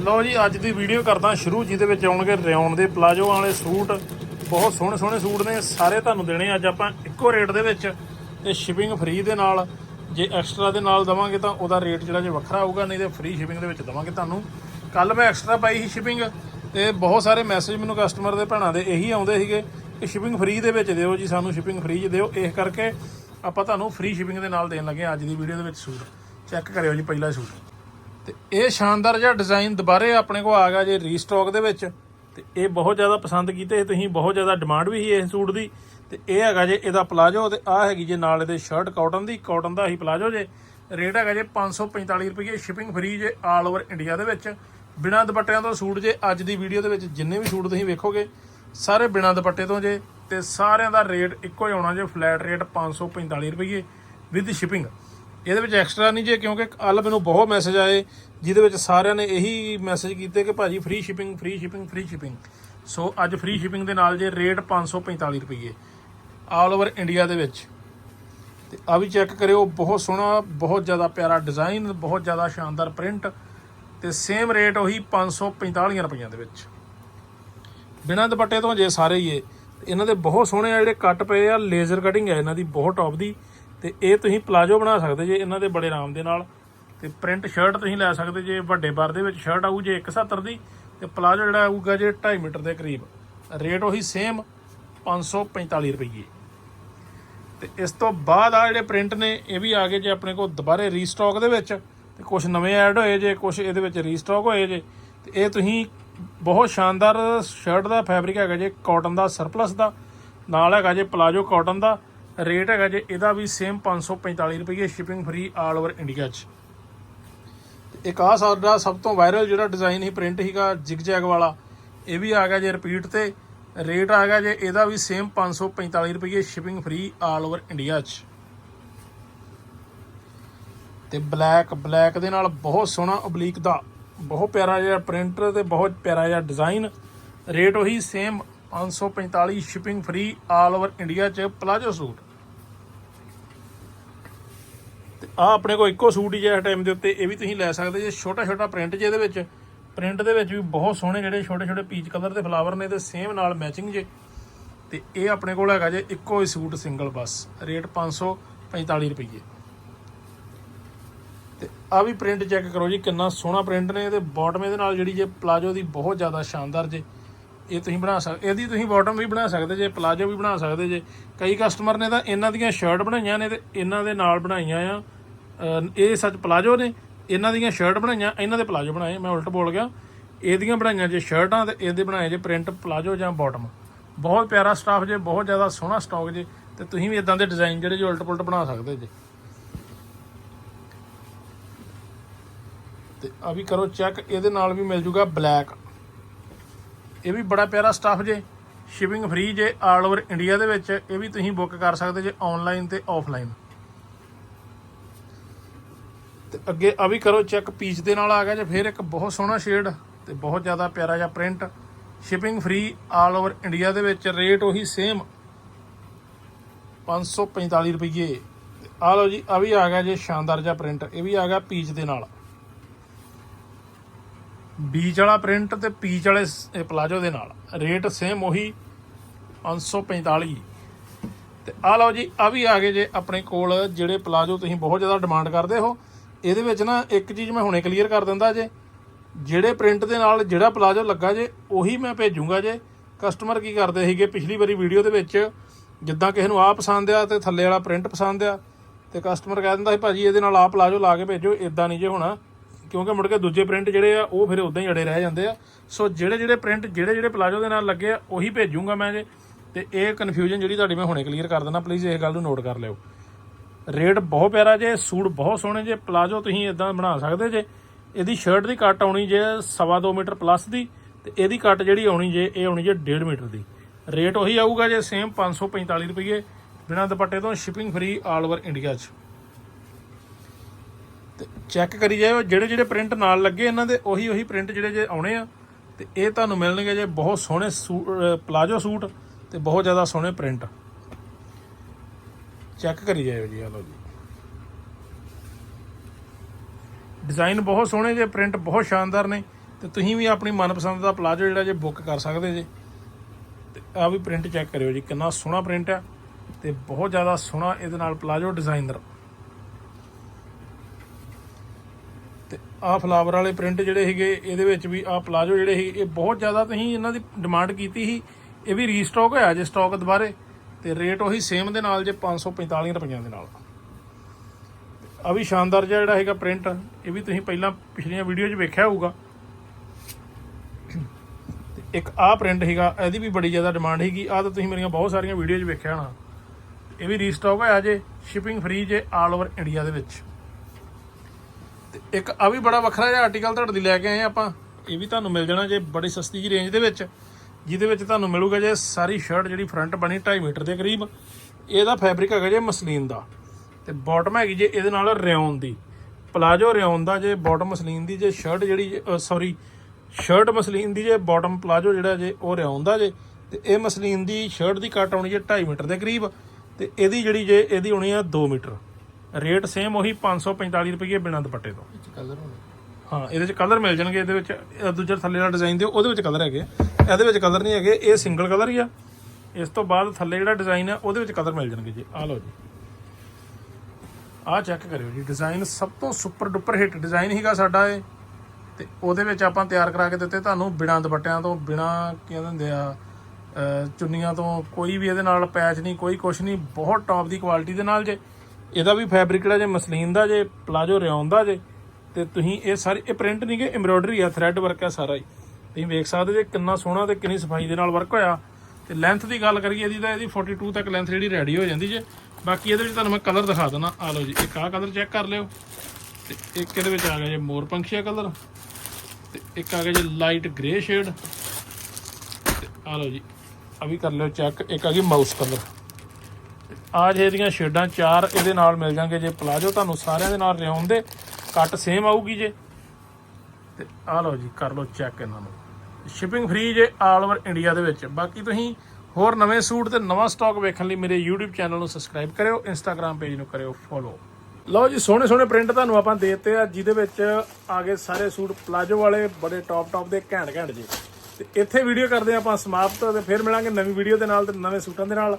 ਲਓ ਜੀ, ਅੱਜ ਦੀ ਵੀਡੀਓ ਕਰਦਾ ਸ਼ੁਰੂ, ਜਿਹਦੇ ਵਿੱਚ ਆਉਣਗੇ ਰਿਆਉਣ ਦੇ ਪਲਾਜੋ ਵਾਲੇ ਸੂਟ। ਬਹੁਤ ਸੋਹਣੇ ਸੋਹਣੇ ਸੂਟ ਨੇ, ਸਾਰੇ ਤੁਹਾਨੂੰ ਦੇਣੇ ਅੱਜ ਆਪਾਂ ਇੱਕੋ ਰੇਟ ਦੇ ਵਿੱਚ ਤੇ ਸ਼ਿਪਿੰਗ ਫ੍ਰੀ ਦੇ ਨਾਲ, ਜੇ ਐਕਸਟਰਾ ਦੇ ਨਾਲ ਦਵਾਂਗੇ ਤਾਂ ਉਹਦਾ ਰੇਟ ਜਿਹੜਾ ਜੇ ਵੱਖਰਾ ਹੋਊਗਾ, ਨਹੀਂ ਤੇ ਫ੍ਰੀ ਸ਼ਿਪਿੰਗ ਦੇ ਵਿੱਚ ਦਵਾਂਗੇ ਤੁਹਾਨੂੰ। ਕੱਲ ਮੈਂ ਐਕਸਟਰਾ ਪਾਈ ਸੀ ਸ਼ਿਪਿੰਗ ਤੇ ਬਹੁਤ ਸਾਰੇ ਮੈਸੇਜ ਮੈਨੂੰ ਕਸਟਮਰ ਦੇ ਭੈਣਾਂ ਦੇ ਇਹੀ ਆਉਂਦੇ ਸੀਗੇ ਕਿ ਸ਼ਿਪਿੰਗ ਫ੍ਰੀ ਦੇ ਵਿੱਚ ਦਿਓ ਜੀ, ਸਾਨੂੰ ਸ਼ਿਪਿੰਗ ਫ੍ਰੀ 'ਚ ਦਿਓ। ਇਸ ਕਰਕੇ ਆਪਾਂ ਤੁਹਾਨੂੰ ਫ੍ਰੀ ਸ਼ਿਪਿੰਗ ਦੇ ਨਾਲ ਦੇਣ ਲੱਗੇ ਹਾਂ ਅੱਜ ਦੀ ਵੀਡੀਓ ਦੇ ਵਿੱਚ ਸੂਟ। ਚੈੱਕ ਕਰਿਓ ਜੀ, ਪਹਿਲਾ ਸੂਟ। ਤੇ ਇਹ ਸ਼ਾਨਦਾਰ ਜਿਹਾ ਡਿਜ਼ਾਈਨ ਦੁਬਾਰੇ ਆਪਣੇ ਕੋਲ ਆ ਗਿਆ ਜੇ ਰੀਸਟਾਕ ਦੇ ਵਿੱਚ, ਤੇ ਇਹ ਬਹੁਤ ਜ਼ਿਆਦਾ ਪਸੰਦ ਕੀਤੇ ਤੁਸੀਂ ਬਹੁਤ ਜ਼ਿਆਦਾ ਡਿਮਾਂਡ ਵੀ ਸੀ ਇਸ ਸੂਟ ਦੀ, ਤੇ ਇਹ ਹੈਗਾ ਜੇ ਇਹਦਾ ਪਲਾਜੋ ਤੇ ਆ ਹੈਗੀ ਜੇ ਨਾਲ ਇਹਦੇ ਸ਼ਰਟ ਕਾਟਨ ਦੀ ਕਾਟਨ ਦਾ ਹੀ ਪਲਾਜੋ ਜੇ। ਰੇਟ ਹੈਗਾ ਜੇ 545 ਰੁਪਏ ਸ਼ਿਪਿੰਗ ਫ੍ਰੀ ਜੇ ਆਲ ਓਵਰ ਇੰਡੀਆ ਦੇ ਵਿੱਚ। ਬਿਨਾਂ ਦੁਪੱਟਿਆਂ ਤੋਂ ਸੂਟ ਜੇ ਅੱਜ ਦੀ ਵੀਡੀਓ ਦੇ ਵਿੱਚ ਜਿੰਨੇ ਵੀ ਸੂਟ ਤੁਸੀਂ ਵੇਖੋਗੇ, ਸਾਰੇ ਬਿਨਾਂ ਦੁਪੱਟੇ ਤੋਂ ਜੇ, ਤੇ ਸਾਰਿਆਂ ਦਾ ਰੇਟ ਇੱਕੋ ਹੀ ਆਉਣਾ ਜੇ ਫਲੈਟ ਰੇਟ 545 ਰੁਪਏ ਵਿਦ ਸ਼ਿਪਿੰਗ ਇਹਦੇ ਵਿੱਚ ਐਕਸਟਰਾ ਨਹੀਂ ਜੇ, ਕਿਉਂਕਿ ਕੱਲ ਮੈਨੂੰ ਬਹੁਤ ਮੈਸੇਜ ਆਏ, ਜਿਹਦੇ ਵਿੱਚ ਸਾਰਿਆਂ ਨੇ ਇਹੀ ਮੈਸੇਜ ਕੀਤੇ ਕਿ ਭਾਜੀ free shipping free shipping free shipping so ਅੱਜ ਫ੍ਰੀ ਸ਼ਿਪਿੰਗ ਦੇ ਨਾਲ ਜੇ ਰੇਟ 545 ਰੁਪਏ ਆਲ ਓਵਰ ਇੰਡੀਆ ਦੇ ਵਿੱਚ। ਤੇ ਆ ਵੀ ਚੈੱਕ ਕਰਿਓ, ਬਹੁਤ ਸੋਹਣਾ, ਬਹੁਤ ਜ਼ਿਆਦਾ ਪਿਆਰਾ ਡਿਜ਼ਾਈਨ ਬਹੁਤ ਜ਼ਿਆਦਾ ਸ਼ਾਨਦਾਰ ਪ੍ਰਿੰਟ ਤੇ ਸੇਮ ਰੇਟ ਉਹੀ 545 ਰੁਪਈਆਂ ਦੇ ਵਿੱਚ। ਬਿਨਾਂ ਦੁਪੱਟੇ ਤੋਂ ਜੇ ਸਾਰੇ ਹੀ ਇਹ ਇਹਨਾਂ ਦੇ ਬਹੁਤ ਸੋਹਣੇ ਆ ਜਿਹੜੇ ਕੱਟ ਪਏ ਆ ਲੇਜ਼ਰ ਕਟਿੰਗ ਹੈ ਇਹਨਾਂ ਦੀ ਬਹੁਤ ਟੌਪ ਦੀ। ਤੇ ਇਹ ਤੁਸੀਂ ਪਲਾਜੋ ਬਣਾ ਸਕਦੇ ਜੇ ਇਹਨਾਂ ਦੇ ਬੜੇ ਆਰਾਮ ਦੇ ਨਾਲ। ਤੇ ਪ੍ਰਿੰਟ ਸ਼ਰਟ ਤੁਸੀਂ ਲੈ ਸਕਦੇ ਜੇ ਵੱਡੇ ਬਾਰ ਦੇ ਵਿੱਚ। ਸ਼ਰਟ ਆਊ ਜੇ 170 ਦੀ ਤੇ ਪਲਾਜੋ ਜਿਹੜਾ ਆਊਗਾ ਜੇ 2.5 ਮੀਟਰ ਦੇ ਕਰੀਬ। ਰੇਟ ਉਹੀ ਸੇਮ 545 ਰੁਪਏ ਤੇ ਇਸ ਤੋਂ ਬਾਅਦ ਆ ਜਿਹੜੇ ਪ੍ਰਿੰਟ ਨੇ, ਇਹ ਵੀ ਆ ਗਏ ਜੇ ਆਪਣੇ ਕੋਲ ਦੁਬਾਰੇ ਰੀਸਟਾਕ ਦੇ ਵਿੱਚ। ਤੇ ਕੁਝ ਨਵੇਂ ਐਡ ਹੋਏ ਜੇ ਕੁਝ ਇਹਦੇ ਵਿੱਚ ਰੀਸਟਾਕ ਹੋਏ ਜੇ। ਤੇ ਇਹ ਤੁਸੀਂ ਬਹੁਤ ਸ਼ਾਨਦਾਰ ਸ਼ਰਟ ਦਾ ਫੈਬਰਿਕ ਹੈਗਾ ਜੇ ਕਾਟਨ ਦਾ ਸਰਪਲਸ ਦਾ। ਨਾਲ ਹੈਗਾ ਜੇ ਪਲਾਜੋ ਕਾਟਨ ਦਾ। ਰੇਟ ਹੈਗਾ ਜੇ, ਇਹਦਾ ਵੀ ਸੇਮ 545 ਰੁਪਏ shipping free all over India 'ਚ। ਇੱਕ ਆ ਸਾਡਾ ਸਭ ਤੋਂ ਵਾਇਰਲ ਜਿਹੜਾ ਡਿਜ਼ਾਈਨ ਹੀ ਪ੍ਰਿੰਟ ਸੀਗਾ ਜਿਗਜੈਗ ਵਾਲਾ, ਇਹ ਵੀ ਆ ਗਿਆ ਜੇ ਰਿਪੀਟ ਤੇ। ਰੇਟ ਆ ਗਿਆ ਜੇ, ਇਹਦਾ ਵੀ ਸੇਮ 545 ਰੁਪਏ shipping free all over India 'ਚ। ਤੇ ਬਲੈਕ ਬਲੈਕ ਦੇ ਨਾਲ ਬਹੁਤ ਸੋਹਣਾ ਓਬਲੀਕ ਦਾ, ਬਹੁਤ ਪਿਆਰਾ ਜਿਹਾ ਪ੍ਰਿੰਟ ਤੇ ਬਹੁਤ ਪਿਆਰਾ ਜਿਹਾ ਡਿਜ਼ਾਈਨ ਰੇਟ ਉਹੀ same 545 shipping free all over India 'ਚ ਪਲਾਜੋ ਸੂਟ। ਤੇ ਆ ਆਪਣੇ ਕੋਲ ਇੱਕੋ ਸੂਟ ਹੀ ਜੇ ਟਾਈਮ ਦੇ ਉੱਤੇ, ਇਹ ਵੀ ਤੁਸੀਂ ਲੈ ਸਕਦੇ ਜੇ, ਛੋਟਾ ਛੋਟਾ ਪ੍ਰਿੰਟ ਜੇ ਇਹਦੇ ਵਿੱਚ। ਪ੍ਰਿੰਟ ਦੇ ਵਿੱਚ ਵੀ ਬਹੁਤ ਸੋਹਣੇ ਜਿਹੜੇ ਛੋਟੇ ਛੋਟੇ ਪੀਚ ਕਲਰ ਦੇ ਫਲਾਵਰ ਨੇ ਤੇ ਸੇਮ ਨਾਲ ਮੈਚਿੰਗ ਜੇ। ਤੇ ਇਹ ਆਪਣੇ ਕੋਲ ਹੈਗਾ ਜੇ ਇੱਕੋ ਹੀ ਸੂਟ ਸਿੰਗਲ ਬਸ, ਰੇਟ 545 ਰੁਪਏ ਤੇ ਆ ਵੀ ਪ੍ਰਿੰਟ ਚੈੱਕ ਕਰੋ ਜੀ, ਕਿੰਨਾ ਸੋਹਣਾ ਪ੍ਰਿੰਟ ਨੇ ਤੇ ਬਾਟਮ ਇਹਦੇ ਨਾਲ ਜਿਹੜੀ ਜੇ ਪਲਾਜੋ ਦੀ ਬਹੁਤ ਜ਼ਿਆਦਾ ਸ਼ਾਨਦਾਰ ਜੇ। ਇਹ ਤੁਸੀਂ ਬਣਾ ਸਕਦੇ ਇਹਦੀ ਤੁਸੀਂ ਬਾਟਮ ਵੀ ਬਣਾ ਸਕਦੇ ਜੇ ਪਲਾਜੋ ਵੀ ਬਣਾ ਸਕਦੇ ਜੇ। ਕਈ ਕਸਟਮਰ ਨੇ ਤਾਂ ਇਹਨਾਂ ਦੀਆਂ ਸ਼ਰਟ ਬਣਾਈਆਂ ਨੇ ਤੇ ਇਹਨਾਂ ਦੇ ਨਾਲ ਬਣਾਈਆਂ ਆ। ਇਹ ਸੱਚ ਪਲਾਜੋ ਨੇ, ਇਹਨਾਂ ਦੀਆਂ ਸ਼ਰਟ ਬਣਾਈਆਂ, ਇਹਨਾਂ ਦੇ ਪਲਾਜੋ ਬਣਾਏ, ਮੈਂ ਉਲਟ ਬੋਲ ਗਿਆ। ਇਹਦੀਆਂ ਬਣਾਈਆਂ ਜੇ ਸ਼ਰਟਾਂ ਤੇ ਇਹਦੇ ਬਣਾਏ ਜੇ ਪ੍ਰਿੰਟ ਪਲਾਜੋ ਜਾਂ ਬਾਟਮ ਬਹੁਤ ਪਿਆਰਾ ਸਟਾਫ ਜੇ, ਬਹੁਤ ਜ਼ਿਆਦਾ ਸੋਹਣਾ ਸਟਾਕ ਜੇ, ਤੇ ਤੁਸੀਂ ਵੀ ਇਦਾਂ ਦੇ ਡਿਜ਼ਾਈਨ ਜਿਹੜੇ ਜੇ ਉਲਟ ਪੁਲਟ ਬਣਾ ਸਕਦੇ ਜੇ। ਤੇ ਆ ਵੀ ਕਰੋ ਚੈੱਕ ਇਹਦੇ ਨਾਲ ਵੀ ਮਿਲ ਜੂਗਾ ਬਲੈਕ ਇਹ ਵੀ ਬੜਾ ਪਿਆਰਾ ਸਟਾਫ ਜੇ ਸ਼ਿਪਿੰਗ ਫ੍ਰੀ ਜੇ ਆਲ ਓਵਰ ਇੰਡੀਆ ਦੇ ਵਿੱਚ, ਇਹ ਵੀ ਤੁਸੀਂ ਬੁੱਕ ਕਰ ਸਕਦੇ ਜੇ ਆਨਲਾਈਨ ਤੇ ਆਫਲਾਈਨ ਤੇ ਅੱਗੇ ਆ ਵੀ ਕਰੋ ਚੈੱਕ ਪੀਚ ਦੇ ਨਾਲ ਆ ਗਿਆ ਜੇ, ਫਿਰ ਇੱਕ ਬਹੁਤ ਸੋਹਣਾ ਸ਼ੇਡ ਤੇ ਬਹੁਤ ਜ਼ਿਆਦਾ ਪਿਆਰਾ ਜਿਹਾ print shipping free all over India ਦੇ ਵਿੱਚ ਰੇਟ ਉਹੀ ਸੇਮ 545 ਰੁਪਏ ਤੇ ਆ ਲਓ ਜੀ, ਆ ਵੀ ਆ ਗਿਆ ਜੇ, ਸ਼ਾਨਦਾਰ ਜਿਹਾ ਪ੍ਰਿੰਟ ਇਹ ਵੀ ਆ ਗਿਆ ਪੀਚ ਦੇ ਨਾਲ। ਬੀਚ ਵਾਲਾ ਪ੍ਰਿੰਟ ਤੇ ਪੀਚ ਵਾਲੇ ਸ- ਪਲਾਜੋ ਦੇ ਨਾਲ। ਰੇਟ ਸੇਮ ਉਹੀ 545 ਤੇ ਆ ਲਓ ਜੀ ਆ ਵੀ ਆ ਗਏ ਜੇ ਆਪਣੇ ਕੋਲ, ਜਿਹੜੇ ਪਲਾਜੋ ਤੁਸੀਂ ਬਹੁਤ ਜ਼ਿਆਦਾ ਡਿਮਾਂਡ ਕਰਦੇ ਹੋ। ਇਹਦੇ ਵਿੱਚ ਨਾ ਇੱਕ ਚੀਜ਼ ਮੈਂ ਹੁਣੇ ਕਲੀਅਰ ਕਰ ਦਿੰਦਾ ਜੇ। ਜਿਹੜੇ ਪ੍ਰਿੰਟ ਦੇ ਨਾਲ ਜਿਹੜਾ ਪਲਾਜੋ ਲੱਗਾ ਜੇ, ਉਹੀ ਮੈਂ ਭੇਜੂੰਗਾ ਜੇ। ਕਸਟਮਰ ਕੀ ਕਰਦੇ ਸੀਗੇ ਪਿਛਲੀ ਵਾਰੀ ਵੀਡੀਓ ਦੇ ਵਿੱਚ, ਜਿੱਦਾਂ ਕਿਸੇ ਨੂੰ ਆ ਪਸੰਦ ਆ ਤੇ ਥੱਲੇ ਵਾਲਾ ਪ੍ਰਿੰਟ ਪਸੰਦ ਆ। ਤੇ ਕਸਟਮਰ ਕਹਿ ਦਿੰਦਾ ਸੀ, ਭਾਜੀ, ਇਹਦੇ ਨਾਲ ਆ ਪਲਾਜੋ ਲਾ ਕੇ ਭੇਜੋ ਇਦਾਂ ਨਹੀਂ ਜੇ ਹੋਣਾ। ਕਿਉਂਕਿ ਮੁੜ ਕੇ ਦੂਜੇ ਪ੍ਰਿੰਟ ਜਿਹੜੇ ਆ, ਉਹ ਫਿਰ ਉਦਾਂ ਹੀ ਅੜੇ ਰਹਿ ਜਾਂਦੇ ਆ। ਸੋ ਜਿਹੜੇ ਜਿਹੜੇ ਪ੍ਰਿੰਟ ਜਿਹੜੇ ਜਿਹੜੇ ਪਲਾਜੋ ਦੇ ਨਾਲ ਲੱਗੇ ਆ, ਉਹੀ ਭੇਜੂੰਗਾ ਮੈਂ ਜੇ। ਤੇ ਇਹ ਕਨਫਿਊਜ਼ਨ ਜਿਹੜੀ ਤੁਹਾਡੀ ਮੈਂ ਹੁਣੇ ਕਲੀਅਰ ਕਰ ਦਿੰਦਾ ਪਲੀਜ਼ ਇਹ ਗੱਲ ਨੂੰ ਨੋਟ ਕਰ ਲਿਓ। ਰੇਟ ਬਹੁਤ ਪਿਆਰਾ ਜੇ, ਸੂਟ ਬਹੁਤ ਸੋਹਣੇ ਜੇ ਪਲਾਜੋ ਤੁਸੀਂ ਇਦਾਂ ਬਣਾ ਸਕਦੇ ਜੇ। ਇਹਦੀ ਸ਼ਰਟ ਦੀ ਕੱਟ ਆਉਣੀ ਜੇ ਸਵਾ ਦੋ ਮੀਟਰ ਪਲੱਸ ਦੀ, ਤੇ ਇਹਦੀ ਕੱਟ ਜਿਹੜੀ ਆਉਣੀ ਜੇ, ਇਹ ਆਉਣੀ ਜੇ 1.5 ਮੀਟਰ ਦੀ। ਰੇਟ ਉਹੀ ਆਊਗਾ ਜੇ ਸੇਮ 545 ਰੁਪਏ ਬਿਨਾਂ ਦੁਪੱਟੇ ਤੋਂ shipping free all over India 'ਚ। ਤੇ ਚੈੱਕ ਕਰੀ ਜਾਇਓ, ਜਿਹੜੇ ਜਿਹੜੇ ਪ੍ਰਿੰਟ ਨਾਲ ਲੱਗੇ, ਇਹਨਾਂ ਦੇ ਉਹੀ ਉਹੀ ਪ੍ਰਿੰਟ ਜਿਹੜੇ ਜੇ ਆਉਣੇ ਆ, ਤੇ ਇਹ ਤੁਹਾਨੂੰ ਮਿਲਣਗੇ ਜੇ ਬਹੁਤ ਸੋਹਣੇ ਸੂ- ਪਲਾਜੋ ਸੂਟ ਤੇ ਬਹੁਤ ਜ਼ਿਆਦਾ ਸੋਹਣੇ ਪ੍ਰਿੰਟ ਚੈੱਕ ਕਰੀ ਜਾਇਓ ਜੀ, ਆ ਲਓ ਜੀ। ਡਿਜ਼ਾਈਨ ਬਹੁਤ ਸੋਹਣੇ ਜੇ ਪ੍ਰਿੰਟ ਬਹੁਤ ਸ਼ਾਨਦਾਰ ਨੇ, ਤੇ ਤੁਸੀਂ ਵੀ ਆਪਣੀ ਮਨਪਸੰਦ ਦਾ ਪਲਾਜੋ ਜਿਹੜਾ ਜੇ ਬੁੱਕ ਕਰ ਸਕਦੇ ਜੇ। ਤੇ ਆ ਵੀ ਪ੍ਰਿੰਟ ਚੈੱਕ ਕਰਿਓ ਜੀ, ਕਿੰਨਾ ਸੋਹਣਾ ਪ੍ਰਿੰਟ ਆ, ਤੇ ਬਹੁਤ ਜ਼ਿਆਦਾ ਸੋਹਣਾ ਇਹਦੇ ਨਾਲ ਪਲਾਜੋ ਡਿਜ਼ਾਈਨਰ ਆ ਫਲਾਵਰ ਵਾਲੇ ਪ੍ਰਿੰਟ ਜਿਹੜੇ ਹੈਗੇ ਇਹਦੇ ਵਿੱਚ ਵੀ ਆ ਪਲਾਜੋ ਜਿਹੜੇ ਸੀ, ਇਹ ਬਹੁਤ ਜ਼ਿਆਦਾ ਤੁਸੀਂ ਇਹਨਾਂ ਦੀ ਡਿਮਾਂਡ ਕੀਤੀ ਸੀ, ਇਹ ਵੀ ਰੀਸਟਾਕ ਹੋਇਆ ਜੇ ਸਟਾਕ ਦੁਬਾਰੇ, ਤੇ ਰੇਟ ਉਹੀ ਸੇਮ ਦੇ ਨਾਲ ਜੇ 545 ਰੁਪਈਆਂ ਦੇ ਨਾਲ। ਆ ਵੀ ਸ਼ਾਨਦਾਰ ਜਿਹਾ ਜਿਹੜਾ ਹੈਗਾ ਪ੍ਰਿੰਟ ਇਹ ਵੀ ਤੁਸੀਂ ਪਹਿਲਾਂ ਪਿਛਲੀਆਂ ਵੀਡੀਓ 'ਚ ਵੇਖਿਆ ਹੋਊਗਾ। ਤੇ ਇੱਕ ਆ ਪ੍ਰਿੰਟ ਹੈਗਾ ਇਹਦੀ ਵੀ ਬੜੀ ਜ਼ਿਆਦਾ ਡਿਮਾਂਡ ਹੈਗੀ ਆ ਤਾਂ ਤੁਸੀਂ ਮੇਰੀਆਂ ਬਹੁਤ ਸਾਰੀਆਂ ਵੀਡੀਓ 'ਚ ਵੇਖਿਆ ਹੋਣਾ। ਇਹ ਵੀ ਰੀਸਟਾਕ ਹੋਇਆ ਜੇ ਸ਼ਿਪਿੰਗ ਫ੍ਰੀ ਜੇ ਆਲ ਓਵਰ ਇੰਡੀਆ ਦੇ ਵਿੱਚ। ਇੱਕ ਆ ਵੀ ਬੜਾ ਵੱਖਰਾ ਜਿਹਾ ਆਰਟੀਕਲ ਤੁਹਾਡੇ ਲਈ ਲੈ ਕੇ ਆਏ ਆ ਆਪਾਂ। ਇਹ ਵੀ ਤੁਹਾਨੂੰ ਮਿਲ ਜਾਣਾ ਜੇ ਬੜੀ ਸਸਤੀ ਜੀ ਰੇਂਜ ਦੇ ਵਿੱਚ, ਜਿਹਦੇ ਵਿੱਚ ਤੁਹਾਨੂੰ ਮਿਲੂਗਾ ਜੇ ਸਾਰੀ ਸ਼ਰਟ ਜਿਹੜੀ ਫਰੰਟ ਬਣੀ 2.5 ਮੀਟਰ ਦੇ ਕਰੀਬ, ਇਹਦਾ ਫੈਬਰਿਕ ਹੈਗਾ ਜੇ ਮਸਲੀਨ ਦਾ। ਤੇ ਬਾਟਮ ਹੈਗੀ ਜੇ ਇਹਦੇ ਨਾਲ ਰਿਓਨ ਦੀ। ਪਲਾਜੋ ਰਿਓਨ ਦਾ ਜੇ ਬਾਟਮ ਮਸਲੀਨ ਦੀ ਜੇ ਸ਼ਰਟ ਜਿਹੜੀ ਸੌਰੀ ਸ਼ਰਟ ਮਸਲੀਨ ਦੀ ਜੇ ਬਾਟਮ ਪਲਾਜੋ ਜਿਹੜਾ ਜੇ ਉਹ ਰਿਓਨ ਦਾ ਜੇ, ਤੇ ਇਹ ਮਸਲੀਨ ਦੀ ਸ਼ਰਟ ਦੀ ਕੱਟ ਆਉਣੀ ਜੇ 2.5 ਮੀਟਰ ਦੇ ਕਰੀਬ, ਤੇ ਇਹਦੀ ਜਿਹੜੀ ਜੇ, ਇਹਦੀ ਹੋਣੀ ਆ 2 ਮੀਟਰ। ਰੇਟ ਸੇਮ ਉਹੀ 545 ਰੁਪਏ ਬਿਨਾਂ ਦੁਪੱਟੇ ਤੋਂ। ਕਲਰ ਹੋਣੇ। ਹਾਂ ਇਹਦੇ ਚ ਕਲਰ ਮਿਲ ਜਾਣਗੇ ਇਹਦੇ ਵਿੱਚ ਇਹ ਦੂਜਾ ਥੱਲੇ ਵਾਲਾ ਡਿਜ਼ਾਈਨ ਦਿਓ ਉਹਦੇ ਵਿੱਚ ਕਲਰ ਹੈਗੇ ਇਹਦੇ ਵਿੱਚ ਕਲਰ ਨਹੀਂ ਹੈਗੇ ਇਹ ਸਿੰਗਲ ਕਲਰ ਹੀ ਆ। ਇਸ ਤੋਂ ਬਾਅਦ ਥੱਲੇ ਜਿਹੜਾ ਡਿਜ਼ਾਈਨ ਆ ਉਹਦੇ ਵਿੱਚ ਕਲਰ ਮਿਲ ਜਾਣਗੇ ਜੀ। ਆਹ ਲਓ ਜੀ। ਆਹ ਚੈੱਕ ਕਰਿਓ ਜੀ ਡਿਜ਼ਾਈਨ ਸਭ ਤੋਂ ਸੁਪਰ ਡੁਪਰ ਹਿੱਟ ਡਿਜ਼ਾਈਨ ਹੀਗਾ ਸਾਡਾ ਇਹ। ਤੇ ਉਹਦੇ ਵਿੱਚ ਆਪਾਂ ਤਿਆਰ ਕਰਾ ਕੇ ਦਿੱਤੇ ਤੁਹਾਨੂੰ ਬਿਨਾਂ ਦੁਪੱਟਿਆਂ ਤੋਂ ਬਿਨਾਂ ਕੀ ਕਹਿੰਦੇ ਹੁੰਦੇ ਆ ਅਹ ਚੁੰਨੀਆਂ ਤੋਂ ਕੋਈ ਵੀ ਇਹਦੇ ਨਾਲ ਪੈਚ ਨਹੀਂ ਕੋਈ ਕੁਛ ਨਹੀਂ ਬਹੁਤ ਟੌਪ ਦੀ ਕੁਆਲਿਟੀ ਦੇ ਨਾਲ ਜੇ। ਇਹਦਾ ਵੀ ਫੈਬਰਿਕ ਜਿਹੜਾ ਜੇ ਮਸਲੀਨ ਦਾ ਜੇ ਪਲਾਜੋ ਰਿਓਨ ਦਾ ਜੇ, ਤੇ ਤੁਸੀਂ ਇਹ ਸਾਰੇ, ਇਹ ਪ੍ਰਿੰਟ ਨਹੀਂ ਕਿ ਐਮਬ੍ਰੋਇਡਰੀ ਆ ਥ੍ਰੈਡ ਵਰਕ ਆ ਸਾਰਾ ਹੀ। ਤੁਸੀਂ ਵੇਖ ਸਕਦੇ ਜੇ ਕਿੰਨਾ ਸੋਹਣਾ ਤੇ ਕਿੰਨੀ ਸਫ਼ਾਈ ਦੇ ਨਾਲ ਵਰਕ ਹੋਇਆ। ਤੇ ਲੈਂਥ ਦੀ ਗੱਲ ਕਰੀਏ ਇਹਦੀ ਤਾਂ ਇਹਦੀ 42 ਤੱਕ ਲੈਂਥ ਜਿਹੜੀ ਰੈਡੀ ਹੋ ਜਾਂਦੀ ਜੇ। ਬਾਕੀ ਇਹਦੇ ਵਿੱਚ ਤੁਹਾਨੂੰ ਮੈਂ ਕਲਰ ਦਿਖਾ ਦਿੰਦਾ। ਆ ਲਓ ਜੀ, ਇੱਕ ਆਹ ਕਲਰ ਚੈੱਕ ਕਰ ਲਿਓ। ਤੇ ਇੱਕ ਇਹਦੇ ਵਿੱਚ ਆ ਗਿਆ ਜੇ ਮੋਰ ਪੰਖੀਆ ਕਲਰ ਤੇ ਇੱਕ ਆ ਗਿਆ ਜੇ ਲਾਈਟ ਗ੍ਰੇ ਸ਼ੇਡ ਤੇ ਆ ਲਓ ਜੀ ਆ ਵੀ ਕਰ ਲਿਓ ਚੈੱਕ ਇੱਕ ਆ ਗਈ ਮਾਊਸ ਕਲਰ ਆ ਜੇ ਇਹਦੀਆਂ ਸ਼ੇਡਾਂ ਚਾਰ ਇਹਦੇ ਨਾਲ ਮਿਲ ਜਾਣਗੇ ਜੇ ਪਲਾਜੋ ਤੁਹਾਨੂੰ ਸਾਰਿਆਂ ਦੇ ਨਾਲ ਰਿਓਨ ਦੇ, ਕੱਟ ਸੇਮ ਆਊਗੀ ਜੇ। ਤੇ ਆ ਲਓ ਜੀ, ਕਰ ਲਓ ਚੈੱਕ ਇਹਨਾਂ ਨੂੰ। ਸ਼ਿਪਿੰਗ ਫ੍ਰੀ ਜੇ ਆਲ ਓਵਰ ਇੰਡੀਆ ਦੇ ਵਿੱਚ। ਬਾਕੀ ਤੁਸੀਂ ਹੋਰ ਨਵੇਂ ਸੂਟ ਤੇ ਨਵਾਂ ਸਟਾਕ ਵੇਖਣ ਲਈ ਮੇਰੇ YouTube ਚੈਨਲ ਨੂੰ ਸਬਸਕ੍ਰਾਈਬ ਕਰਿਓ, Instagram ਪੇਜ ਨੂੰ ਕਰਿਓ ਫੋਲੋ ਲਓ ਜੀ ਸੋਹਣੇ ਸੋਹਣੇ ਪ੍ਰਿੰਟ ਤੁਹਾਨੂੰ ਆਪਾਂ ਦੇ ਦਿੱਤੇ ਆ, ਜਿਹਦੇ ਵਿੱਚ ਆ ਗਏ ਸਾਰੇ ਸੂਟ ਪਲਾਜੋ ਵਾਲੇ, ਬੜੇ ਟੌਪ ਟੌਪ ਦੇ ਘੈਂਟ ਘੈਂਟ ਜੀ। ਤੇ ਇੱਥੇ ਵੀਡੀਓ ਕਰਦੇ ਹਾਂ ਆਪਾਂ ਸਮਾਪਤ ਤੇ ਫਿਰ ਮਿਲਾਂਗੇ ਨਵੀਂ ਵੀਡੀਓ ਦੇ ਨਾਲ ਤੇ ਨਵੇਂ ਸੂਟਾਂ ਦੇ ਨਾਲ।